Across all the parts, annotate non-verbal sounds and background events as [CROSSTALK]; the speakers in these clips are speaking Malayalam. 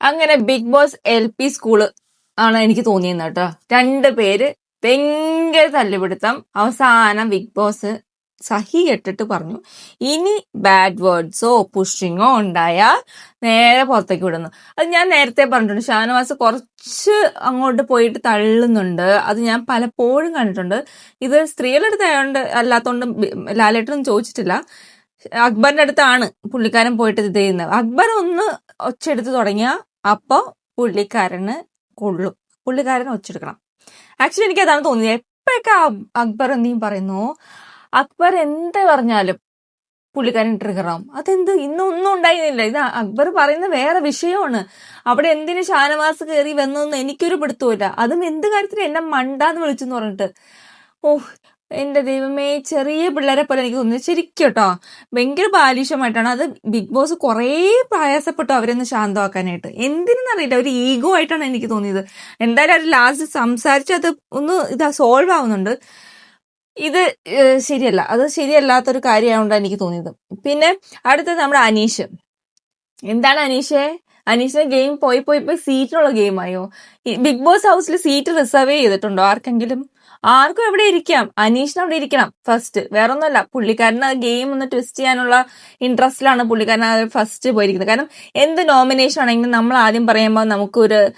അങ്ങനെ Bigg Boss L P school ആണ് എനിക്ക് തോന്നിയത് കേട്ടോ. രണ്ട് പേര് ഭയങ്കര തല്ലുപിടുത്തം. അവസാനം ബിഗ് ബോസ് സഹി കെട്ടിട്ട് പറഞ്ഞു ഇനി ബാഡ് വേർഡ്സോ പുഷിങ്ങോ ഉണ്ടായാൽ നേരെ പുറത്തേക്ക് വിടുന്നു. അത് ഞാൻ നേരത്തെ പറഞ്ഞിട്ടുണ്ട്. ഷാനവാസ് കുറച്ച് അങ്ങോട്ട് പോയിട്ട് തള്ളുന്നുണ്ട്. അത് ഞാൻ പലപ്പോഴും കണ്ടിട്ടുണ്ട്. ഇത് സ്ത്രീകളുടെ അടുത്തായതുകൊണ്ട് അല്ലാത്തതുകൊണ്ട് ലാലേട്ടനൊന്നും ചോദിച്ചിട്ടില്ല. അക്ബറിന്റെ അടുത്താണ് പുള്ളിക്കാരൻ പോയിട്ട് ഇത് ചെയ്യുന്നത്. അക്ബർ ഒന്ന് ഒച്ചെടുത്ത് തുടങ്ങിയ അപ്പൊ പുള്ളിക്കാരന് കൊള്ളും. പുള്ളിക്കാരൻ ഒച്ചെടുക്കണം ആക്ച്വലി എനിക്ക് അതാണ് തോന്നിയത്. എപ്പോഴൊക്കെ അക്ബർ എന്തെങ്കിലും പറയുന്നു? അക്ബർ എന്ത് പറഞ്ഞാലും പുള്ളിക്കാരൻ ട്രിഗർ ആവും. അതെന്ത്? ഇന്നൊന്നും ഉണ്ടായിരുന്നില്ല. ഇത് അക്ബർ പറയുന്ന വേറെ വിഷയമാണ്. അവിടെ എന്തിനു ഷാനവാസ് കയറി വന്നതെന്ന് എനിക്കൊരു പിടുത്തമില്ല അതും എന്ത് കാര്യത്തിന് എന്നെ മണ്ടാന്ന് വിളിച്ചെന്ന് പറഞ്ഞിട്ട്. ഓഹ് എന്റെ ദൈവമേ ചെറിയ പിള്ളേരെ പോലെ എനിക്ക് തോന്നുന്നു. ശരിക്കും കേട്ടോ ഭയങ്കര ബാലിഷ്യമായിട്ടാണ് അത് ബിഗ് ബോസ് കുറേ പ്രയാസപ്പെട്ടു അവരൊന്ന് ശാന്തമാക്കാനായിട്ട്. എന്തിനെന്നറിയില്ല ഒരു ഈഗോ ആയിട്ടാണ് എനിക്ക് തോന്നിയത്. എന്തായാലും അവർ ലാസ്റ്റ് സംസാരിച്ച് അത് ഒന്ന് ഇതാ സോൾവ് ആവുന്നുണ്ട്. ഇത് ശരിയല്ല. അത് ശരിയല്ലാത്തൊരു കാര്യമായതുകൊണ്ടാണ് എനിക്ക് തോന്നിയത്. പിന്നെ അടുത്തത് നമ്മുടെ അനീഷ്. എന്താണ് അനീഷേ? അനീഷിന്റെ ഗെയിം പോയി പോയി പോയി സീറ്റിനുള്ള ഗെയിമായോ ബിഗ് ബോസ് ഹൗസിൽ സീറ്റ് റിസർവ് ചെയ്തിട്ടുണ്ടോ ആർക്കെങ്കിലും? ആർക്കും എവിടെ ഇരിക്കാം? അനീഷിന് അവിടെ ഇരിക്കണം. ഫസ്റ്റ് വേറെ ഒന്നുമല്ല പുള്ളിക്കാരൻ ആ ഗെയിം ഒന്ന് ട്വിസ്റ്റ് ചെയ്യാനുള്ള ഇൻട്രസ്റ്റിലാണ് പുള്ളിക്കാരൻ ഫസ്റ്റ് പോയിരിക്കുന്നത്. കാരണം എന്ത് നോമിനേഷൻ ആണെങ്കിലും നമ്മൾ ആദ്യം പറയുമ്പോൾ നമുക്കൊരു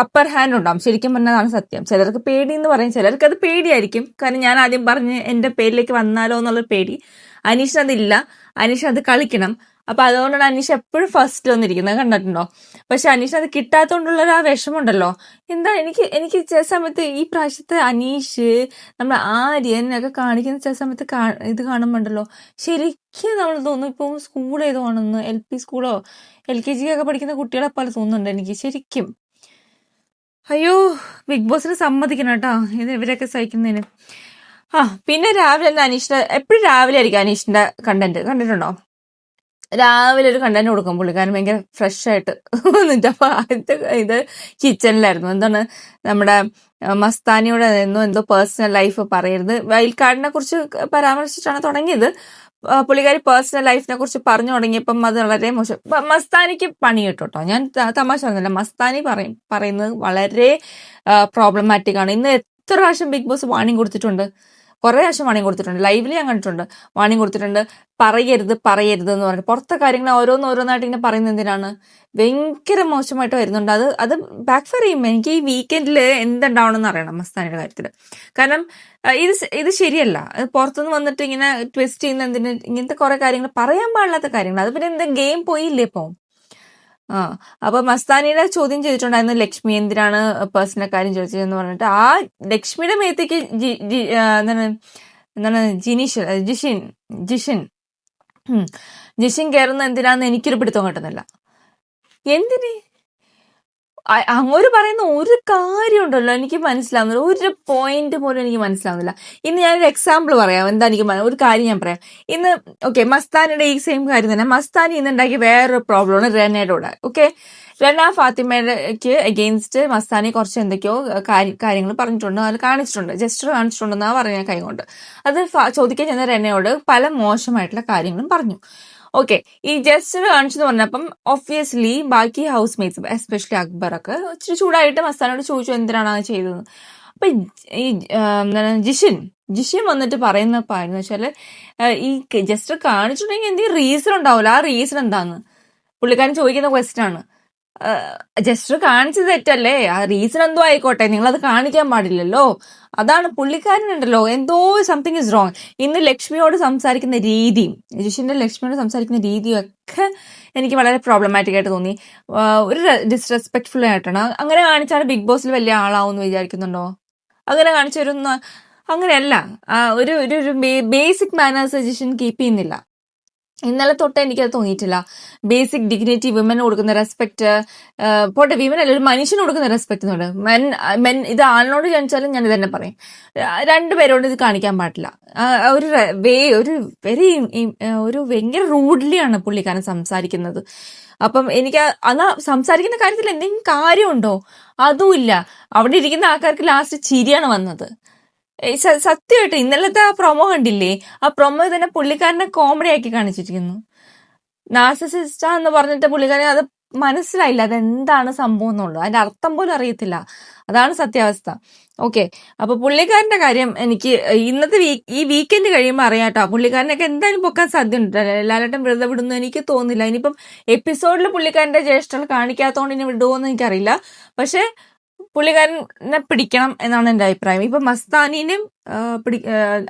അപ്പർ ഹാൻഡ് ഉണ്ടാവും. ശരിക്കും പറഞ്ഞതാണ് സത്യം. ചിലർക്ക് പേടി എന്ന് പറയും. ചിലർക്ക് അത് പേടിയായിരിക്കും. കാരണം ഞാൻ ആദ്യം പറഞ്ഞ് എന്റെ പേരിലേക്ക് വന്നാലോ എന്നുള്ളൊരു പേടി. അനീഷിന് അതില്ല. അനീഷ് അത് കളിക്കണം. അപ്പൊ അതുകൊണ്ടാണ് അനീഷ് എപ്പോഴും ഫസ്റ്റ് വന്നിരിക്കുന്നത്. കണ്ടിട്ടുണ്ടോ? പക്ഷെ അനീഷ് അത് കിട്ടാത്തതുകൊണ്ടുള്ള ആ വിഷമമുണ്ടല്ലോ. എന്താ എനിക്ക് എനിക്ക് ചില സമയത്ത് ഈ പ്രാവശ്യത്തെ അനീഷ് നമ്മുടെ ആര്യൻ ഒക്കെ കാണിക്കുന്ന ചില സമയത്ത് ഇത് കാണുമ്പോണ്ടല്ലോ. ശരിക്കും നമ്മൾ തോന്നുന്നു ഇപ്പൊ സ്കൂൾ ഏതോ ആണെന്ന് എൽ പി സ്കൂളോ എൽ കെ ജി ഒക്കെ പഠിക്കുന്ന കുട്ടികളെ പോലെ തോന്നുന്നുണ്ട് എനിക്ക്? ശരിക്കും. അയ്യോ ബിഗ് ബോസിന് സമ്മതിക്കണം കേട്ടോ. ഇത് ഇവരൊക്കെ സഹിക്കുന്നതിന്. ആ പിന്നെ രാവിലെ അനീഷിന്റെ എപ്പോഴും രാവിലെ ആയിരിക്കും അനീഷിന്റെ കണ്ടന്റ് കണ്ടിട്ടുണ്ടോ? രാവിലെ ഒരു കണ്ടന്റ് കൊടുക്കും പുള്ളിക്കാരൻ ഭയങ്കര ഫ്രഷ് ആയിട്ട് എന്നിട്ട് അപ്പൊ ആദ്യത്തെ ഇത് കിച്ചണിലായിരുന്നു എന്താണ് നമ്മുടെ മസ്താനിയോട് എന്തോ എന്തോ പേഴ്സണൽ ലൈഫ് പറയരുത്. വയൽക്കാടിനെ കുറിച്ച് പരാമർശിച്ചിട്ടാണ് തുടങ്ങിയത്. പുള്ളിക്കാരി പേഴ്സണൽ ലൈഫിനെ കുറിച്ച് പറഞ്ഞു തുടങ്ങിയപ്പം അത് വളരെ മോശം. മസ്താനിക്ക് പണി കിട്ടും ഞാൻ തമാശ പറഞ്ഞില്ല. മസ്താനി പറയും പറയുന്നത് വളരെ പ്രോബ്ലമാറ്റിക് ആണ്. ഇന്ന് എത്ര പ്രാവശ്യം ബിഗ് ബോസ് വാണിംഗ് കൊടുത്തിട്ടുണ്ട്? കുറെ പ്രാവശ്യം വാണിംഗ് കൊടുത്തിട്ടുണ്ട്. ലൈവിൽ ഞാൻ കണ്ടിട്ടുണ്ട്. വാണിംഗ് കൊടുത്തിട്ടുണ്ട്. പറയരുത് പറയരുത് എന്ന് പറഞ്ഞു പുറത്തെ കാര്യങ്ങൾ ഓരോന്ന് ഓരോന്നായിട്ട് ഇങ്ങനെ പറയുന്ന എന്തിനാണ്? ഭയങ്കര മോശമായിട്ട് വരുന്നുണ്ട്. അത് അത് ബാക്ക് ഫയർ ചെയ്യും എനിക്ക് ഈ വീക്കെൻഡിൽ എന്തുണ്ടാവണം എന്ന് അറിയണം മസ്താനിയുടെ കാര്യത്തിൽ കാരണം ഇത് ഇത് ശരിയല്ല. പുറത്തുനിന്ന് വന്നിട്ട് ഇങ്ങനെ ട്വിസ്റ്റ് ചെയ്യുന്ന എന്തിന് ഇങ്ങനത്തെ കുറെ കാര്യങ്ങൾ പറയാൻ പാടില്ലാത്ത കാര്യങ്ങൾ. അത് പിന്നെ എന്താ ഗെയിം പോയില്ലേ ഇപ്പോൾ ആ അപ്പൊ മസ്താനിയുടെ ചോദ്യം ചെയ്തിട്ടുണ്ടായിരുന്നു ലക്ഷ്മി എന്തിനാണ് പേഴ്സണൽ കാര്യം ചോദിച്ചതെന്ന് പറഞ്ഞിട്ട് ആ ലക്ഷ്മിയുടെ മേത്തേക്ക് എന്താണ് എന്താണ് ജിനീഷ് ജിഷിൻ ജിഷിൻ. ജിഷിൻ കയറുന്ന എന്തിനാന്ന് എനിക്കൊരു പിടുത്തം കിട്ടുന്നില്ല. എന്തിന്? അങ്ങോട് പറയുന്ന ഒരു കാര്യം ഉണ്ടല്ലോ എനിക്ക് മനസ്സിലാവുന്നില്ല. ഒരു പോയിന്റ് പോലും എനിക്ക് മനസ്സിലാവുന്നില്ല. ഇന്ന് ഞാനൊരു എക്സാമ്പിൾ പറയാം. എന്താ എനിക്ക് ഒരു കാര്യം ഞാൻ പറയാം. ഇന്ന് ഓക്കെ മസ്താനിയുടെ ഈ സെയിം കാര്യം തന്നെ. മസ്താനി ഇന്ന് ഉണ്ടാക്കിയ വേറൊരു പ്രോബ്ലമാണ് റെനയുടെ കൂടെ ഓക്കെ റെന ഫാത്തിമയ്ക്ക് എഗെയിൻസ്റ്റ് മസ്താനി കുറച്ച് എന്തൊക്കെയോ കാര്യങ്ങൾ പറഞ്ഞിട്ടുണ്ട്. അത് കാണിച്ചിട്ടുണ്ട്. ജസ്റ്റർ കാണിച്ചിട്ടുണ്ടെന്നാ പറഞ്ഞ കൈ കൊണ്ട് അത് ചോദിക്കാൻ ചെന്ന രനയോട് പല മോശമായിട്ടുള്ള കാര്യങ്ങളും പറഞ്ഞു. ഓക്കെ ഈ ജസ്റ്റർ കാണിച്ചെന്ന് പറഞ്ഞപ്പം ഒബ്വിയസ്ലി ബാക്കി ഹൗസ് മേറ്റ്സ് എസ്പെഷ്യലി അക്ബറൊക്കെ ഇച്ചിരി ചൂടായിട്ട് മസ്താനോട് ചോദിച്ചു എന്തിനാണ് അത് ചെയ്തത്? അപ്പൊ ഈ എന്താണ് ജിഷിൻ ജിഷിൻ വന്നിട്ട് പറയുന്ന പറയുന്ന വെച്ചാൽ ഈ ജസ്റ്റർ കാണിച്ചിട്ടുണ്ടെങ്കിൽ എന്തെങ്കിലും റീസൺ ഉണ്ടാവില്ല ആ റീസൺ എന്താന്ന്? പുള്ളിക്കാരൻ ചോദിക്കുന്ന ക്വസ്റ്റൻ ആണ്. ജസ്റ്റർ കാണിച്ചത് തെറ്റല്ലേ? ആ റീസൺ എന്തോ ആയിക്കോട്ടെ. നിങ്ങൾ അത് കാണിക്കാൻ പാടില്ലല്ലോ. അതാണ് പുള്ളിക്കാരനുണ്ടല്ലോ. എന്തോ സംതിങ് ഇസ് റോങ് ഇന്ന് ലക്ഷ്മിയോട് സംസാരിക്കുന്ന രീതിയും ജിഷിന്റെ ലക്ഷ്മിയോട് സംസാരിക്കുന്ന രീതിയും ഒക്കെ എനിക്ക് വളരെ പ്രോബ്ലമാറ്റിക് ആയിട്ട് തോന്നി. ഒരു ഡിസ്റെസ്പെക്ട്ഫുൾ ആയിട്ടാണ്. അങ്ങനെ കാണിച്ചാണ് ബിഗ് ബോസിൽ വലിയ ആളാവും എന്ന് വിചാരിക്കുന്നുണ്ടോ? അങ്ങനെ കാണിച്ചു വരുന്ന അങ്ങനെയല്ല ഒരു ഒരു ബേസിക് മാനേഴ്സ് ജിഷൻ കീപ്പ് ചെയ്യുന്നില്ല. ഇന്നലെ തൊട്ട് എനിക്കത് തോന്നിയിട്ടില്ല. ബേസിക് ഡിഗ്നിറ്റി വിമൻ കൊടുക്കുന്ന റെസ്പെക്ട് പോട്ടെ വിമൻ അല്ല ഒരു മനുഷ്യന് കൊടുക്കുന്ന റെസ്പെക്ട് എന്നുണ്ട് മെൻ മെൻ ഇത് ആളിനോട് ചോദിച്ചാലും ഞാൻ ഇതന്നെ പറയും. രണ്ടുപേരോട് ഇത് കാണിക്കാൻ പാടില്ല. ഒരു വേ ഒരു വെരി ഒരു ഭയങ്കര റൂഡ്ലിയാണ് പുള്ളിക്കാരൻ സംസാരിക്കുന്നത്. അപ്പം എനിക്ക് അന്നാ സംസാരിക്കുന്ന കാര്യത്തിൽ എന്തെങ്കിലും കാര്യമുണ്ടോ? അതുമില്ല അവിടെ ഇരിക്കുന്ന ആൾക്കാർക്ക് ലാസ്റ്റ് ചിരിയാണ് വന്നത്. സത്യമായിട്ട് ഇന്നലത്തെ ആ പ്രൊമോ കണ്ടില്ലേ? ആ പ്രൊമോ തന്നെ പുള്ളിക്കാരനെ കോമഡി ആക്കി കാണിച്ചിരിക്കുന്നു. നാർസിസിസ്റ്റ എന്ന് പറഞ്ഞിട്ട് പുള്ളിക്കാരൻ അത് മനസ്സിലായില്ല. അതെന്താണ് സംഭവം എന്നുള്ളത്. അതിന്റെ അർത്ഥം പോലും അറിയത്തില്ല. അതാണ് സത്യാവസ്ഥ. ഓക്കെ അപ്പൊ പുള്ളിക്കാരന്റെ കാര്യം എനിക്ക് ഇന്നത്തെ വീക്ക് ഈ വീക്കെൻഡ് കഴിയുമ്പോൾ അറിയാം കേട്ടോ പുള്ളിക്കാരനൊക്കെ എന്തായാലും പൊക്കാൻ സാധ്യതയുണ്ട്. എല്ലാവരും വെറുതെ വിടുന്നു എനിക്ക് തോന്നുന്നില്ല. ഇനിയിപ്പം എപ്പിസോഡിൽ പുള്ളിക്കാരന്റെ ജ്യേഷ്ഠകൾ കാണിക്കാത്തതുകൊണ്ട് ഇനി വിടുമോ എന്ന് എനിക്കറിയില്ല. പക്ഷെ പുള്ളിക്കാരനെ പിടിക്കണം എന്നാണ് എന്റെ അഭിപ്രായം. ഇപ്പൊ മസ്താനിനും പിടി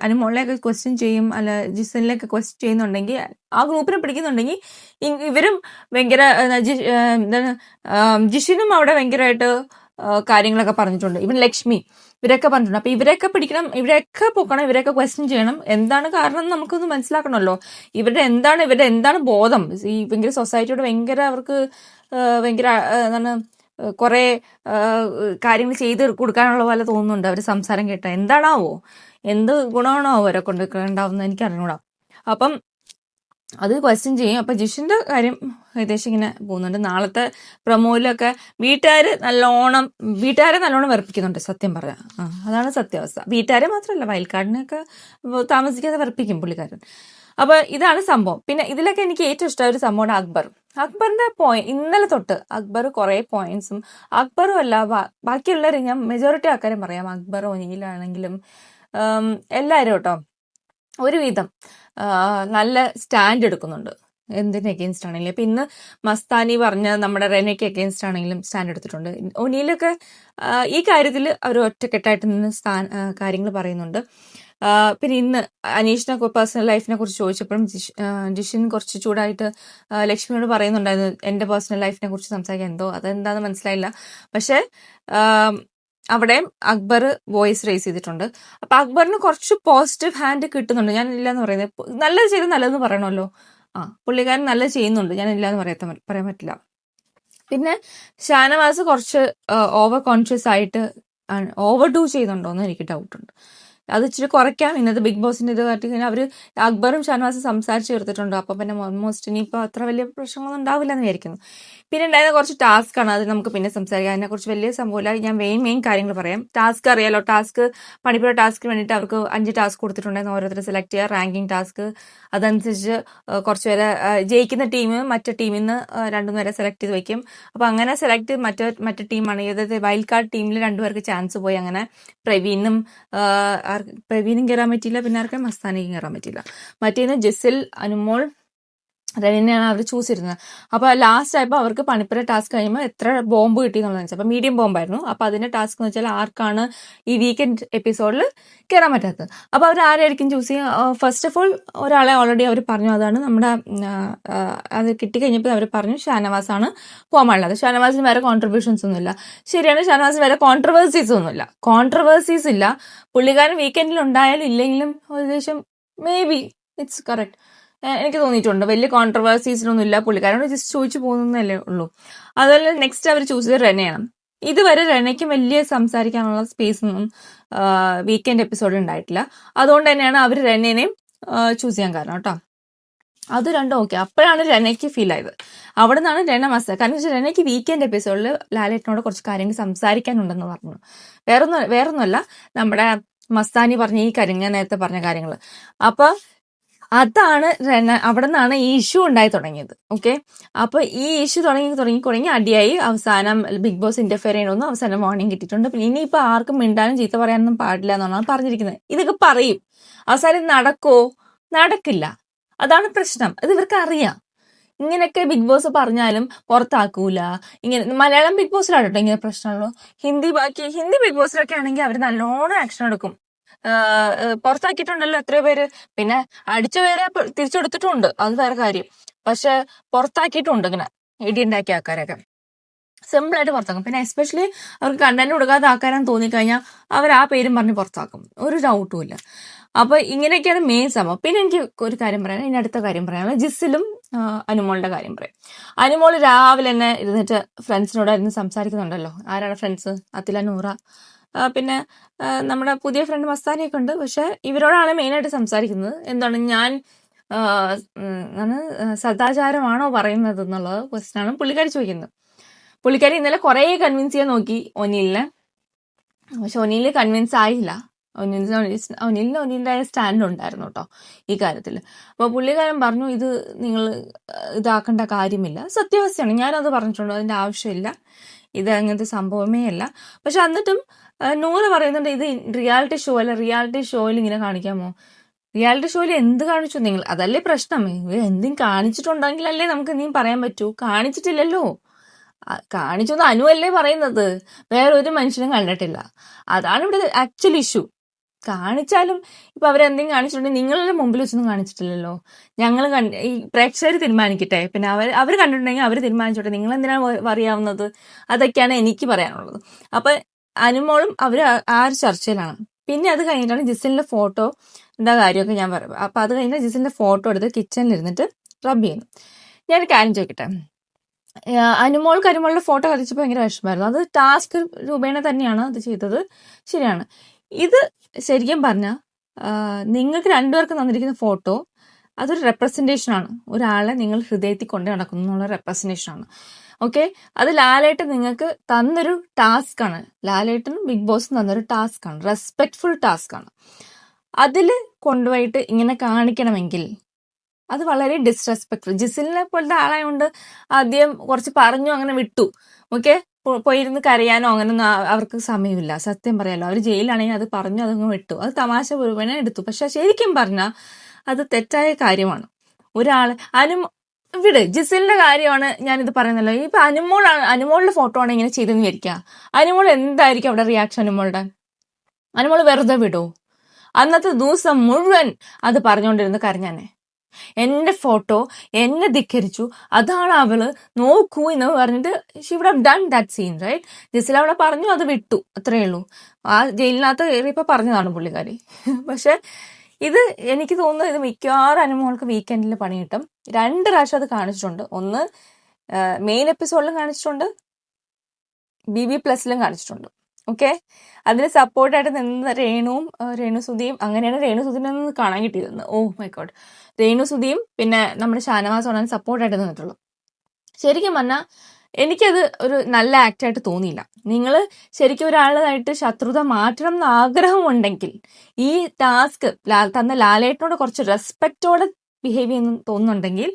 അനുമോളിനെയൊക്കെ ക്വസ്റ്റ്യൻ ചെയ്യും അല്ല ജിസലിനെയൊക്കെ ക്വസ്റ്റ്യൻ ചെയ്യുന്നുണ്ടെങ്കിൽ ആ ഗ്രൂപ്പിനെ പിടിക്കുന്നുണ്ടെങ്കിൽ ഇവരും ഭയങ്കര എന്താണ് ജിഷിനും അവിടെ ഭയങ്കരമായിട്ട് കാര്യങ്ങളൊക്കെ പറഞ്ഞിട്ടുണ്ട്. ഇവൻ ലക്ഷ്മി ഇവരൊക്കെ പറഞ്ഞിട്ടുണ്ട്. അപ്പൊ ഇവരെയൊക്കെ പിടിക്കണം ഇവരൊക്കെ പൊക്കണം ഇവരൊക്കെ ക്വസ്റ്റ്യൻ ചെയ്യണം. എന്താണ് കാരണം നമുക്കൊന്ന് മനസ്സിലാക്കണമല്ലോ. ഇവരുടെ എന്താണ് ഇവരുടെ എന്താണ് ബോധം? ഈ ഭയങ്കര സൊസൈറ്റിയോട് ഭയങ്കര അവർക്ക് ഭയങ്കര എന്താണ് കുറെ കാര്യങ്ങൾ ചെയ്ത് കൊടുക്കാനുള്ള പോലെ തോന്നുന്നുണ്ട്. അവർ സംസാരം കേട്ടാൽ എന്താണാവോ? എന്ത് ഗുണമാണോ അവരെ കൊണ്ട് ഉണ്ടാവുന്നത് എനിക്ക് അറിഞ്ഞൂടാ അപ്പം അത് ക്വസ്റ്റ്യൻ ചെയ്യും. അപ്പൊ ജിഷിന്റെ കാര്യം ഏകദേശം ഇങ്ങനെ പോകുന്നുണ്ട്. നാളത്തെ പ്രൊമോയിലൊക്കെ വീട്ടുകാർ നല്ലോണം വീട്ടുകാരെ നല്ലോണം വെറുപ്പിക്കുന്നുണ്ട് സത്യം പറയാം അതാണ് സത്യാവസ്ഥ. വീട്ടുകാരെ മാത്രമല്ല വയൽക്കാടിനെയൊക്കെ താമസിക്കാതെ വെറുപ്പിക്കും പുള്ളിക്കാരൻ. അപ്പൊ ഇതാണ് സംഭവം. പിന്നെ ഇതിലൊക്കെ എനിക്ക് ഏറ്റവും ഇഷ്ടമായ ഒരു സംഭവമാണ് അക്ബർ. അക്ബറിന്റെ പോയിന്റ് ഇന്നലെ തൊട്ട് അക്ബർ കുറെ പോയിന്റ്സും അക്ബറും അല്ല ബാക്കിയുള്ളവരും ഞാൻ മെജോറിറ്റി ആൾക്കാരും പറയാം. അക്ബർ ഒനിയിലാണെങ്കിലും എല്ലാവരും കേട്ടോ. ഒരുവിധം നല്ല സ്റ്റാൻഡ് എടുക്കുന്നുണ്ട്. എന്തിന് എഗെയിൻസ്റ്റ് ആണെങ്കിലും. ഇപ്പൊ ഇന്ന് മസ്താനി പറഞ്ഞ നമ്മുടെ റെനയ്ക്ക് എഗെയിൻസ്റ്റ് ആണെങ്കിലും സ്റ്റാൻഡ് എടുത്തിട്ടുണ്ട്. ഒനിയിലൊക്കെ ഈ കാര്യത്തിൽ അവർ ഒറ്റക്കെട്ടായിട്ട് നിന്ന് സ്ഥാൻ കാര്യങ്ങൾ പറയുന്നുണ്ട്. പിന്നെ ഇന്ന് അനീഷിനെ പേഴ്സണൽ ലൈഫിനെ കുറിച്ച് ചോദിച്ചപ്പോഴും ജിഷിൻ കുറച്ച് ചൂടായിട്ട് ലക്ഷ്മിയോട് പറയുന്നുണ്ടായിരുന്നു എന്റെ പേഴ്സണൽ ലൈഫിനെ കുറിച്ച് സംസാരിക്കാൻ എന്തോ അതെന്താന്ന് മനസ്സിലായില്ല. പക്ഷേ അവിടെ അക്ബർ വോയിസ് റേസ് ചെയ്തിട്ടുണ്ട്. അപ്പൊ അക്ബറിന് കുറച്ച് പോസിറ്റീവ് ഹാൻഡ് കിട്ടുന്നുണ്ട്. ഞാൻ ഇല്ലാന്ന് പറയുന്നത് നല്ലത് ചെയ്ത് നല്ലതെന്ന് പറയണമല്ലോ. ആ പുള്ളിക്കാരൻ നല്ലത് ചെയ്യുന്നുണ്ട്. ഞാൻ ഇല്ലാന്ന് പറയാത്ത പറയാൻ പറ്റില്ല. പിന്നെ ഷാനവാസ് കുറച്ച് ഓവർ കോൺഷ്യസ് ആയിട്ട് ഓവർ ഡൂ ചെയ്യുന്നുണ്ടോ എന്ന് എനിക്ക് ഡൗട്ട് ഉണ്ട്. അത് ഇച്ചിരി കുറയ്ക്കാം. ഇന്നത്തെ ബിഗ് ബോസിന്റെ ഇത് കാട്ടി കഴിഞ്ഞാൽ അവർ അക്ബറും ഷാനവാസും സംസാരിച്ച് തീർത്തിട്ടുണ്ട് അപ്പോൾ പിന്നെ ഓൾമോസ്റ്റ് ഇനിയിപ്പോൾ അത്ര വലിയ പ്രശ്നങ്ങളൊന്നും ഉണ്ടാവില്ല എന്ന് വിചാരിക്കുന്നു. പിന്നെ ഉണ്ടായിരുന്ന കുറച്ച് ടാസ്ക് ആണ്. അത് നമുക്ക് പിന്നെ സംസാരിക്കാം. അതിനെക്കുറിച്ച് വലിയ സംഭവമില്ല ഞാൻ മെയിൻ മെയിൻ കാര്യങ്ങൾ പറയാം. ടാസ്ക് അറിയാലോ? ടാസ്ക് പണിപ്പുര ടാസ്കിന് വേണ്ടിയിട്ട് അവർക്ക് അഞ്ച് ടാസ്ക് കൊടുത്തിട്ടുണ്ടായിരുന്നു. ഓരോരുത്തരെ സെലക്ട് ചെയ്യുക റാങ്കിങ് ടാസ്ക് അതനുസരിച്ച് കുറച്ച് പേരെ ജയിക്കുന്ന ടീം മറ്റേ ടീമിൽ നിന്ന് രണ്ടു പേരെ സെലക്ട് ചെയ്ത് വയ്ക്കും അപ്പോൾ അങ്ങനെ സെലക്ട് മറ്റേ മറ്റേ ടീമാണ് അതായത് വൈൽഡ് കാർഡ് ടീമിൽ രണ്ടുപേർക്ക് ചാൻസ് പോയി. അങ്ങനെ പ്രവീണും പ്രവീണും കയറാൻ പറ്റിയില്ല പിന്നെ ആർക്കും മസ്താനയ്ക്കും കയറാൻ പറ്റിയില്ല. മറ്റേന്ന് ജെസിൽ അനുമോൾ റെനിനെയാണ് അവർ ചൂസ് ചെയ്തിരുന്നത് അപ്പോൾ ലാസ്റ്റ് ആയപ്പോൾ അവർക്ക് പണിപ്പുര ടാസ്ക് കഴിയുമ്പോൾ എത്ര ബോംബ് കിട്ടി എന്നുള്ളത് വെച്ചാൽ അപ്പോൾ മീഡിയം ബോംബായിരുന്നു അപ്പോൾ അതിന്റെ ടാസ്ക് എന്ന് വെച്ചാൽ ആർക്കാണ് ഈ വീക്കെൻഡ് എപ്പിസോഡിൽ കയറാൻ പറ്റാത്തത്. അപ്പോൾ അവർ ആരായിരിക്കും ചൂസ് ചെയ്യുക ഫസ്റ്റ് ഓഫ് ഓൾ ഒരാളെ ഓൾറെഡി അവർ പറഞ്ഞു. അതാണ് നമ്മുടെ അത് കിട്ടി കഴിഞ്ഞപ്പോൾ അവർ പറഞ്ഞു ഷാനവാസ് ആണ് പോകാനുള്ളത് ഷാനവാസിന് വേറെ കോൺട്രിബ്യൂഷൻസ് ഒന്നുമില്ല. ശരിയാണ് ഷാനവാസിന് വേറെ കോൺട്രവേഴ്സീസ് ഒന്നുമില്ല. കോൺട്രവേഴ്സീസ് ഇല്ല. പുള്ളിക്കാരൻ വീക്കെൻഡിൽ ഉണ്ടായാലും ഇല്ലെങ്കിലും ഏകദേശം മേ ബി ഇറ്റ്സ് കറക്റ്റ് എനിക്ക് തോന്നിയിട്ടുണ്ട്. വലിയ കോൺട്രവേഴ്സീസിനൊന്നും ഇല്ല പുള്ളിക്കാരോട് ജസ്റ്റ് ചോദിച്ചു പോകുന്നതല്ലേ ഉള്ളൂ. അതുപോലെ നെക്സ്റ്റ് അവർ ചൂസ് ചെയ്ത് റെനയാണ്. ഇതുവരെ റെനയ്ക്ക് വലിയ സംസാരിക്കാനുള്ള സ്പേസ് ഒന്നും വീക്കെൻഡ് എപ്പിസോഡ് ഉണ്ടായിട്ടില്ല. അതുകൊണ്ട് തന്നെയാണ് അവർ റെനേനെയും ചൂസ് ചെയ്യാൻ കാരണം കേട്ടോ. അത് രണ്ടും ഓക്കെ അപ്പോഴാണ് രനയ്ക്ക് ഫീൽ ആയത്. അവിടെ നിന്നാണ് രന മസ കാരണം വെച്ചാൽ രനയ്ക്ക് വീക്കെൻഡ് എപ്പിസോഡിൽ ലാലേട്ടനോട് കുറച്ച് കാര്യങ്ങൾ സംസാരിക്കാനുണ്ടെന്ന് പറഞ്ഞു. വേറൊന്നും വേറൊന്നുമല്ല. നമ്മുടെ മസ്താനി പറഞ്ഞ ഈ കാര്യം ഞാൻ നേരത്തെ പറഞ്ഞ കാര്യങ്ങൾ അപ്പൊ അതാണ് അവിടെ നിന്നാണ് ഈ ഇഷ്യൂ ഉണ്ടായി തുടങ്ങിയത്. ഓക്കെ അപ്പൊ ഈ ഇഷ്യൂ തുടങ്ങി തുടങ്ങി തുടങ്ങി അടിയായി അവസാനം ബിഗ് ബോസ് ഇന്റർഫിയർ ചെയ്യണമെന്നും അവസാനം വാർണിംഗ് കിട്ടിയിട്ടുണ്ട്. പിന്നെ ഇനിയിപ്പോ ആർക്കും മിണ്ടാനും ചീത്ത പറയാനൊന്നും പാടില്ല എന്നാണ് പറഞ്ഞിരിക്കുന്നത്. ഇതൊക്കെ പറയും. അവസാനം നടക്കോ? നടക്കില്ല. അതാണ് പ്രശ്നം. അത് ഇവർക്ക് അറിയാം ഇങ്ങനെയൊക്കെ ബിഗ് ബോസ് പറഞ്ഞാലും പുറത്താക്കൂല. ഇങ്ങനെ മലയാളം ബിഗ് ബോസിലാണ് കേട്ടോ ഇങ്ങനെ പ്രശ്നമുള്ളൂ. ഹിന്ദി ബാക്കി ഹിന്ദി ബിഗ് ബോസിലൊക്കെ ആണെങ്കിൽ അവർ നല്ലോണം ആക്ഷൻ എടുക്കും. പുറത്താക്കിയിട്ടുണ്ടല്ലോ എത്രയോ പേര്. പിന്നെ അടിച്ച പേരെ തിരിച്ചെടുത്തിട്ടുണ്ട്. അത് വേറെ കാര്യം. പക്ഷെ പുറത്താക്കിയിട്ടുണ്ട് ഇങ്ങനെ ഇടിയുണ്ടാക്കിയ ആൾക്കാരൊക്കെ സിമ്പിൾ ആയിട്ട് പുറത്താക്കും. പിന്നെ എസ്പെഷ്യലി അവർക്ക് കണ്ടന്റ് കൊടുക്കാത്ത ആൾക്കാരാന്ന് തോന്നിക്കഴിഞ്ഞാൽ അവർ ആ പേരും പറഞ്ഞ് പുറത്താക്കും. ഒരു ഡൗട്ടും ഇല്ല. അപ്പൊ ഇങ്ങനെയൊക്കെയാണ് മെയിൻ സംഭവം. പിന്നെ എനിക്ക് ഒരു കാര്യം പറയാൻ ഇനി അടുത്ത കാര്യം പറയാനുള്ള ജിസിലും അനുമോളുടെ കാര്യം പറയാം. അനുമോൾ രാവിലെ തന്നെ ഇരുന്നിട്ട് ഫ്രണ്ട്സിനോടായിരുന്നു സംസാരിക്കുന്നുണ്ടല്ലോ. ആരാണ് ഫ്രണ്ട്സ് അത്തില നൂറ. പിന്നെ നമ്മുടെ പുതിയ ഫ്രണ്ട് മസ്താനിയൊക്കെ ഉണ്ട്. പക്ഷെ ഇവരോടാണ് മെയിനായിട്ട് സംസാരിക്കുന്നത്. എന്താണ് ഞാൻ സദാചാരമാണോ പറയുന്നത് എന്നുള്ളത് ക്വസ്റ്റ്യനാണ് പുള്ളിക്കാരി ചോദിക്കുന്നത്. പുള്ളിക്കാരി ഇന്നലെ കുറേ കൺവിൻസ് ചെയ്യാൻ നോക്കി ഒനിലിനെ. പക്ഷെ ഒനിയിൽ കൺവിൻസ് ആയില്ല. ഒനിലിന് ഒനിൽ- ഒനിലിന് സ്റ്റാൻഡ് ഉണ്ടായിരുന്നു കേട്ടോ ഈ കാര്യത്തിൽ. അപ്പോൾ പുള്ളിക്കാരൻ പറഞ്ഞു ഇത് നിങ്ങൾ ഇതാക്കേണ്ട കാര്യമില്ല. സത്യാവസ്ഥയാണ്. ഞാനത് പറഞ്ഞിട്ടുണ്ട്. അതിന്റെ ആവശ്യമില്ല. ഇത് അങ്ങനത്തെ സംഭവമേ അല്ല. പക്ഷെ എന്നിട്ടും നൂറ് പറയുന്നുണ്ട് ഇത് റിയാലിറ്റി ഷോ അല്ല റിയാലിറ്റി ഷോയിൽ ഇങ്ങനെ കാണിക്കാമോ? റിയാലിറ്റി ഷോയിൽ എന്ത് കാണിച്ചു നിങ്ങൾ? അതല്ലേ പ്രശ്നം. എന്തും കാണിച്ചിട്ടുണ്ടെങ്കിലല്ലേ നമുക്ക് എന്തെങ്കിലും പറയാൻ പറ്റൂ. കാണിച്ചിട്ടില്ലല്ലോ. കാണിച്ചൊന്നും അനുവല്ലേ പറയുന്നത്. വേറെ ഒരു മനുഷ്യനും കണ്ടിട്ടില്ല. അതാണ് ഇവിടെ ആക്ച്വൽ ഇഷ്യൂ കാണിച്ചാലും ഇപ്പൊ അവരെന്തെങ്കിലും കാണിച്ചിട്ടുണ്ടെങ്കിൽ നിങ്ങളുടെ മുമ്പിൽ വെച്ചൊന്നും കാണിച്ചിട്ടില്ലല്ലോ. ഞങ്ങൾ ഈ പ്രേക്ഷകർ തീരുമാനിക്കട്ടെ. പിന്നെ അവർ അവർ കണ്ടിട്ടുണ്ടെങ്കിൽ അവർ തീരുമാനിച്ചോട്ടെ. നിങ്ങൾ എന്തിനാണ് അറിയാവുന്നത് അതൊക്കെയാണ് എനിക്ക് പറയാനുള്ളത്. അപ്പൊ അനുമോളും അവർ ആ ഒരു ചർച്ചയിലാണ്. പിന്നെ അത് കഴിഞ്ഞിട്ടാണ് ജിസലിന്റെ ഫോട്ടോ എന്താ കാര്യമൊക്കെ ഞാൻ പറയാം അപ്പൊ അത് കഴിഞ്ഞിട്ട് ജിസലിന്റെ ഫോട്ടോ എടുത്ത് കിച്ചണിൽ ഇരുന്നിട്ട് റബ് ചെയ്യുന്നു. ഞാൻ കാര്യം ചോദിക്കട്ടെ? അനുമോൾ കരുമോളുടെ ഫോട്ടോ കത്തിച്ചപ്പോൾ ഭയങ്കര വിഷമമായിരുന്നു. അത് ടാസ്ക് രൂപേണ തന്നെയാണ് അത് ചെയ്തത്. ശരിയാണ്. ഇത് ശരിക്കും പറഞ്ഞാൽ നിങ്ങൾക്ക് രണ്ടുപേർക്കും തന്നിരിക്കുന്ന ഫോട്ടോ അതൊരു റെപ്രസെന്റേഷൻ ആണ്. ഒരാളെ നിങ്ങൾ ഹൃദയത്തിൽ കൊണ്ടു നടക്കുന്നു എന്നുള്ള റെപ്രസെന്റേഷൻ ആണ്. ഓക്കെ അത് ലാലേട്ടൻ നിങ്ങൾക്ക് തന്നൊരു ടാസ്ക് ആണ്. ലാലേട്ടനും ബിഗ് ബോസും തന്നൊരു ടാസ്ക് ആണ്. റെസ്പെക്ട്ഫുൾ ടാസ്ക് ആണ്. അതിൽ കൊണ്ടുപോയിട്ട് ഇങ്ങനെ കാണിക്കണമെങ്കിൽ അത് വളരെ ഡിസ്റെസ്പെക്ട് ജിസിലിനെ പോലത്തെ ആളായതുകൊണ്ട് ആദ്യം കുറച്ച് പറഞ്ഞു അങ്ങനെ വിട്ടു. ഓക്കെ പോയിരുന്ന് കരയാനോ അങ്ങനൊന്നും അവർക്ക് സമയമില്ല. സത്യം പറയാലോ. അവർ ജയിലാണെങ്കിൽ അത് പറഞ്ഞു അതങ്ങ് വിട്ടു. അത് തമാശ മുഴുവനെ എടുത്തു. പക്ഷെ ശരിക്കും പറഞ്ഞാൽ അത് തെറ്റായ കാര്യമാണ്. ഒരാൾ അനു ഇവിടെ ജിസലിന്റെ കാര്യമാണ് ഞാനിത് പറയുന്നല്ലോ. ഇപ്പൊ അനുമോളാണ് അനുമോളുടെ ഫോട്ടോ ആണ് ഇങ്ങനെ ചെയ്തെന്ന് വിചാരിക്കുക അനുമോൾ എന്തായിരിക്കും അവിടെ റിയാക്ഷൻ അനുമോളുടെ? അനുമോൾ വെറുതെ വിടൂ. അന്നത്തെ ദിവസം മുഴുവൻ അത് പറഞ്ഞുകൊണ്ടിരുന്ന് കരഞ്ഞാനെ. എന്റെ ഫോട്ടോ എന്നെ ധിക്കരിച്ചു. അതാണ് അവൾ നോക്കൂ എന്ന് പറഞ്ഞിട്ട് she would have done that scene right ജസ്റ്റിൽ അവിടെ പറഞ്ഞു അത് വിട്ടു. അത്രേ ഉള്ളൂ. ആ ജയിലിനകത്ത് കയറിയപ്പോ പറഞ്ഞതാണ് പുള്ളിക്കാരി. [LAUGHS] പക്ഷെ ഇത് എനിക്ക് തോന്നുന്നു ഇത് മിക്കവാറും അനുമോൾക്ക് വീക്കെൻഡിൽ പണി കിട്ടും. രണ്ട് പ്രാവശ്യം അത് കാണിച്ചിട്ടുണ്ട്. ഒന്ന് മെയിൻ എപ്പിസോഡിലും കാണിച്ചിട്ടുണ്ട്. ബി ബി പ്ലസിലും കാണിച്ചിട്ടുണ്ട്. ഓക്കെ? അതിന് സപ്പോർട്ടായിട്ട് നിന്ന രേണുവും ആ, രേണു സുധിയും അങ്ങനെയാണ് രേണു സുധിനെ ഒന്ന് കാണാൻ കിട്ടിയിരുന്നത് ഓ മൈ ഗോഡ്. രേണു സുധിയും പിന്നെ നമ്മുടെ ഷാനവാസമാണ് സപ്പോർട്ടായിട്ട് നിന്നിട്ടുള്ളൂ. ശരിക്കും പറഞ്ഞാൽ എനിക്കത് ഒരു നല്ല ആക്റ്റായിട്ട് തോന്നിയില്ല. നിങ്ങൾ ശരിക്കും ഒരാളായിട്ട് ശത്രുത മാറ്റണം എന്ന് ആഗ്രഹമുണ്ടെങ്കിൽ ഈ ടാസ്ക് തന്ന ലാലേട്ടനോട് കുറച്ച് റെസ്പെക്റ്റോടെ ബിഹേവ് ചെയ്യുന്നു തോന്നുന്നുണ്ടെങ്കിൽ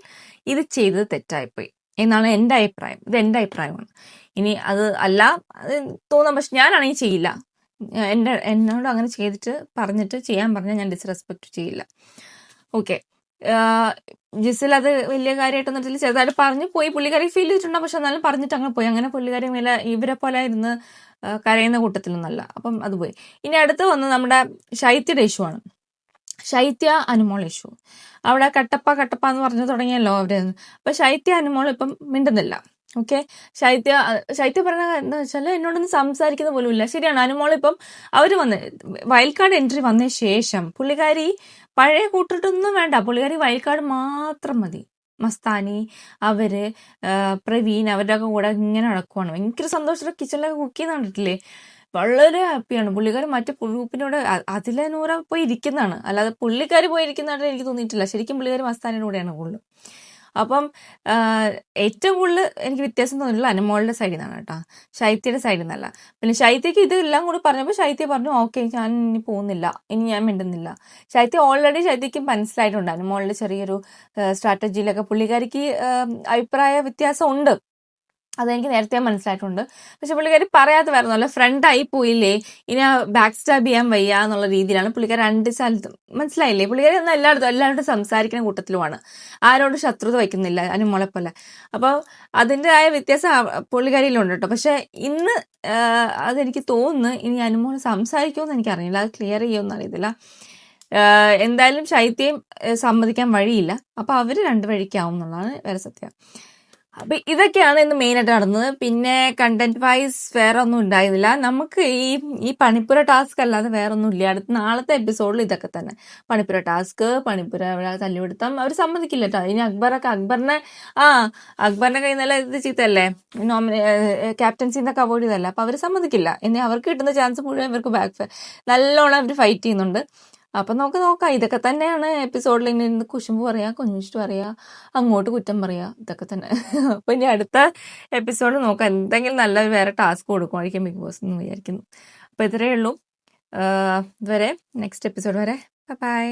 ഇത് ചെയ്തത് തെറ്റായിപ്പോയി. എന്നാണ് എന്റെ അഭിപ്രായം. ഇത് എന്റെ അഭിപ്രായമാണ്. ഇനി അത് അല്ല അത് തോന്നാം പക്ഷെ ഞാനാണെങ്കിൽ ചെയ്യില്ല. എന്റെ എന്നോട് അങ്ങനെ ചെയ്തിട്ട് പറഞ്ഞിട്ട് ചെയ്യാൻ പറഞ്ഞാൽ ഞാൻ ഡിസ്റെസ്പെക്ട് ചെയ്യില്ല. ഓക്കെ ജിസിൽ അത് വലിയ കാര്യമായിട്ടൊന്നും എടുത്തില്ല ചെറുതായിട്ട് പറഞ്ഞു പോയി. പുള്ളിക്കാരി ഫീൽ ചെയ്തിട്ടുണ്ടോ? പക്ഷെ എന്നാലും പറഞ്ഞിട്ട് അങ്ങനെ പോയി. അങ്ങനെ പുള്ളിക്കാരി മേലെ ഇവരെ പോലെ ഇരുന്ന് കരയുന്ന കൂട്ടത്തിലൊന്നല്ല അപ്പം അത് പോയി. ഇനി അടുത്ത് വന്ന് നമ്മുടെ ശൈത്യയുടെ ഇഷ്യൂ ആണ്. ശൈത്യ അനുമോൾ ഇഷ്യൂ അവിടെ കട്ടപ്പ കട്ടപ്പ എന്ന് പറഞ്ഞു തുടങ്ങിയല്ലോ അവർ. അപ്പൊ ശൈത്യ അനുമോൾ ഇപ്പം മിണ്ടുന്നില്ല. ഓക്കെ ശൈത്യ ശൈത്യ പറഞ്ഞ എന്താ വെച്ചാൽ എന്നോടൊന്നും സംസാരിക്കുന്ന പോലും ഇല്ല. ശരിയാണ് അനുമോൾ ഇപ്പം അവർ വന്ന് വൈൽഡ് കാർഡ് എൻട്രി വന്ന ശേഷം പുള്ളിക്കാരി പഴയ കൂട്ടിട്ടൊന്നും വേണ്ട. പുള്ളിക്കാരി വൈൽഡ് കാർഡ് മാത്രം മതി. മസ്താനി അവർ പ്രവീൺ അവരുടെ ഒക്കെ കൂടെ ഇങ്ങനെ നടക്കുവാണ്. ഭയങ്കര സന്തോഷത്തോടെ കിച്ചണിലൊക്കെ കുക്ക് ചെയ്യുന്ന കണ്ടിട്ടില്ലേ? വളരെ ഹാപ്പിയാണ് പുള്ളിക്കാരി മറ്റേ ഗ്രൂപ്പിനോട് അതിലെ നൂറ പോയി ഇരിക്കുന്നതാണ്. അല്ലാതെ പുള്ളിക്കാരി പോയി എനിക്ക് തോന്നിയിട്ടില്ല. ശരിക്കും പുള്ളിക്കാരി മസ്താനിയുടെ കൂടെയാണ് കൂടുതൽ അപ്പം ഏറ്റവും കൂടുതൽ എനിക്ക് വ്യത്യാസം തോന്നിയിട്ടുള്ള അനുമോളുടെ സൈഡിൽ നിന്നാണ് കേട്ടോ. ശൈത്യയുടെ സൈഡിൽ നിന്നല്ല പിന്നെ ശൈത്യക്ക് ഇതെല്ലാം കൂടി പറഞ്ഞപ്പോൾ ശൈത്യ പറഞ്ഞു ഓക്കെ ഞാൻ ഇനി പോകുന്നില്ല. ഇനി ഞാൻ മിണ്ടുന്നില്ല. ശൈത്യ ഓൾറെഡി ശൈത്യക്ക് മനസ്സിലായിട്ടുണ്ട്. അനുമോളുടെ ചെറിയൊരു സ്ട്രാറ്റജിയിലൊക്കെ പുള്ളിക്കാരിക്ക് അഭിപ്രായ വ്യത്യാസം ഉണ്ട്. അതെനിക്ക് നേരത്തെ മനസ്സിലായിട്ടുണ്ട്. പക്ഷെ പുള്ളിക്കാരി പറയാത്ത വേറെ ഫ്രണ്ടായി ഫ്രണ്ട് ആയി പോയില്ലേ? ഇനി ബാക്ക് സ്റ്റാബ് ചെയ്യാൻ വയ്യ എന്നുള്ള രീതിയിലാണ് പുള്ളിക്കാരി രണ്ട് സ്ഥലത്തും. മനസ്സിലായില്ലേ? പുള്ളിക്കാരി ഒന്നും എല്ലായിടത്തും എല്ലാവരോടും സംസാരിക്കുന്ന കൂട്ടത്തിലുമാണ്. ആരോടും ശത്രുത വയ്ക്കുന്നില്ല. അതിന് മുളപ്പല്ല അപ്പോൾ അതിന്റെതായ വ്യത്യാസം ആ- പുള്ളിക്കാരിയിലുണ്ട് കേട്ടോ. പക്ഷെ ഇന്ന് അതെനിക്ക് തോന്നുന്നു ഇനി അനുമോൾ സംസാരിക്കുമെന്ന് എനിക്കറിയില്ല. അത് ക്ലിയർ ചെയ്യുമെന്ന് അറിയത്തില്ല. എന്തായാലും ശൈത്യം സമ്മതിക്കാൻ വഴിയില്ല. അപ്പോൾ അവർ രണ്ട് വഴിക്കാവും എന്നുള്ളതാണ് വേറെ സത്യം. അപ്പൊ ഇതൊക്കെയാണ് ഇന്ന് മെയിൻ ആയിട്ട് നടന്നത്. പിന്നെ കണ്ടന്റ് വൈസ് വേറെ ഒന്നും ഉണ്ടായിരുന്നില്ല. നമുക്ക് ഈ ഈ പണിപ്പുര ടാസ്ക് അല്ലാതെ വേറെ ഒന്നും ഇല്ല. അടുത്ത നാളത്തെ എപ്പിസോഡിൽ ഇതൊക്കെ തന്നെ. പണിപ്പുര ടാസ്ക് പണിപ്പുര തല്ലുപിടുത്തം. അവർ സമ്മതിക്കില്ല കേട്ടോ ഇനി അക്ബറൊക്കെ അക്ബറിനെ ആ അക്ബറിനെ കയ്യിൽ നിന്നല്ല ഇത് ചീത്തല്ലേ നോമിനെ ക്യാപ്റ്റൻസി എന്നൊക്കെ അവോയ്ഡ് ചെയ്തല്ല അപ്പൊ അവർ സമ്മതിക്കില്ല. ഇനി അവർക്ക് കിട്ടുന്ന ചാൻസ് മുഴുവൻ ഇവർക്ക് ബാക്ക് നല്ലോണം അവർ ഫൈറ്റ് ചെയ്യുന്നുണ്ട്. അപ്പൊ നമുക്ക് നോക്കാം. ഇതൊക്കെ തന്നെയാണ് എപ്പിസോഡിൽ ഇനി ഇരുന്ന് കുശുമ്പ് പറയാ കുഞ്ഞിഷ്ടം പറയാ അങ്ങോട്ട് കുറ്റം പറയാ ഇതൊക്കെ തന്നെ. അപ്പൊ ഇനി അടുത്ത എപ്പിസോഡ് നോക്കാം. എന്തെങ്കിലും നല്ല വേറെ ടാസ്ക് കൊടുക്കുമായിരിക്കും ബിഗ് ബോസ് എന്ന് വിചാരിക്കുന്നു. അപ്പൊ ഇത്രയേ ഉള്ളൂ. ഇതുവരെ വരെ നെക്സ്റ്റ് എപ്പിസോഡ് വരെ. ബൈ